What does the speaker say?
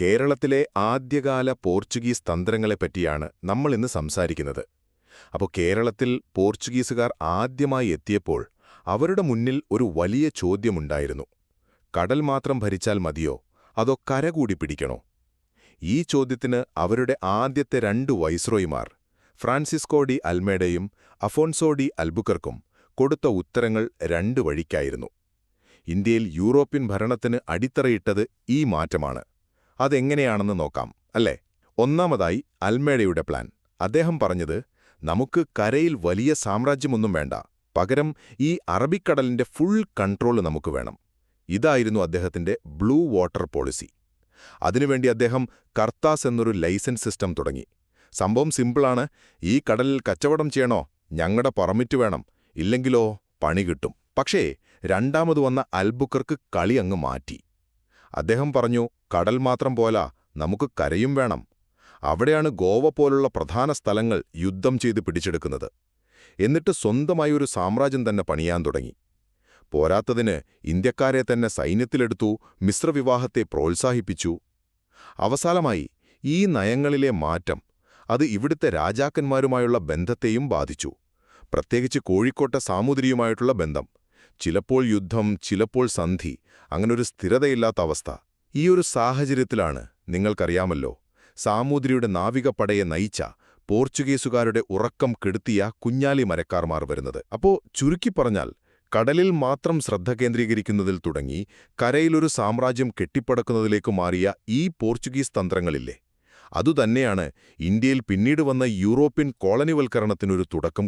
കേരളത്തിലെ ആദ്യകാല പോർച്ചുഗീസ് തന്ത്രങ്ങളെപ്പറ്റിയാണ് നമ്മൾ ഇന്ന് സംസാരിക്കുന്നത്. അപ്പോൾ കേരളത്തിൽ പോർച്ചുഗീസുകാർ ആദ്യമായി എത്തിയപ്പോൾ അവരുടെ മുന്നിൽ ഒരു വലിയ ചോദ്യമുണ്ടായിരുന്നു. കടൽ മാത്രം ഭരിച്ചാൽ മതിയോ? അതോ കര കൂടി പിടിക്കണോ? ഈ ചോദ്യത്തിന് അവരുടെ ആദ്യത്തെ രണ്ട് വൈസ്രോയിമാർ ഫ്രാൻസിസ്കോ ഡി അൽമേഡയും അഫോൺസോ ഡി അൽബുക്കർക്കും കൊടുത്ത ഉത്തരങ്ങൾ രണ്ട് വഴിക്കായിരുന്നു. ഇന്ത്യയിൽ യൂറോപ്യൻ ഭരണത്തിന് അടിത്തറയിട്ടത് ഈ മാറ്റമാണ്. അതെങ്ങനെയാണെന്ന് നോക്കാം അല്ലേ? ഒന്നാമതായി അൽമേഡയുടെ പ്ലാൻ. അദ്ദേഹം പറഞ്ഞത് നമുക്ക് കരയിൽ വലിയ സാമ്രാജ്യമൊന്നും വേണ്ട. പകരം ഈ അറബിക്കടലിന്റെ ഫുൾ കൺട്രോൾ നമുക്ക് വേണം. ഇതായിരുന്നു അദ്ദേഹത്തിന്റെ ബ്ലൂ വാട്ടർ പോളിസി. അതിനുവേണ്ടി അദ്ദേഹം കർത്താസ് എന്നൊരു ലൈസൻസ് സിസ്റ്റം തുടങ്ങി. സംഭവം സിമ്പിളാണ്. ഈ കടലിൽ കച്ചവടം ചെയ്യണോ? ഞങ്ങളുടെ പെർമിറ്റ് വേണം. ഇല്ലെങ്കിലോ പണി കിട്ടും. പക്ഷേ രണ്ടാമത് വന്ന അൽബുക്കർക്ക് കളി അങ്ങ് മാറ്റി. അദ്ദേഹം പറഞ്ഞു കടൽ മാത്രം പോലാ നമുക്ക് കരയും വേണം. അവിടെയാണ് ഗോവ പോലുള്ള പ്രധാന സ്ഥലങ്ങൾ യുദ്ധം ചെയ്ത് പിടിച്ചെടുക്കുന്നത്. എന്നിട്ട് സ്വന്തമായി ഒരു സാമ്രാജ്യം തന്നെ പണിയാൻ തുടങ്ങി. പോരാത്തതിന് ഇന്ത്യക്കാരെ തന്നെ സൈന്യത്തിലെടുത്തു മിശ്രവിവാഹത്തെ പ്രോത്സാഹിപ്പിച്ചു. അവസാനമായി ഈ നയങ്ങളിലെ മാറ്റം അത് ഇവിടുത്തെ രാജാക്കന്മാരുമായുള്ള ബന്ധത്തെയും ബാധിച്ചു. പ്രത്യേകിച്ച് കോഴിക്കോട്ടെ സാമൂതിരിയുമായിട്ടുള്ള ബന്ധം. ചിലപ്പോൾ യുദ്ധം ചിലപ്പോൾ സന്ധി അങ്ങനൊരു സ്ഥിരതയില്ലാത്ത അവസ്ഥ. ഈ ഒരു സാഹചര്യത്തിലാണ് നിങ്ങൾക്കറിയാമല്ലോ സാമൂതിരിയുടെ നാവികപ്പടയെ നയിച്ച പോർച്ചുഗീസുകാരുടെ ഉറക്കം കെടുത്തിയ കുഞ്ഞാലി മരക്കാർമാർ വരുന്നത്. അപ്പോ ചുരുക്കി പറഞ്ഞാൽ കടലിൽ മാത്രം ശ്രദ്ധ കേന്ദ്രീകരിക്കുന്നതിൽ തുടങ്ങി കരയിലൊരു സാമ്രാജ്യം കെട്ടിപ്പടക്കുന്നതിലേക്ക് മാറിയ ഈ പോർച്ചുഗീസ് തന്ത്രങ്ങളില്ലേ? അതുതന്നെയാണ് ഇന്ത്യയിൽ പിന്നീട് വന്ന യൂറോപ്യൻ കോളനിവൽക്കരണത്തിനൊരു തുടക്കം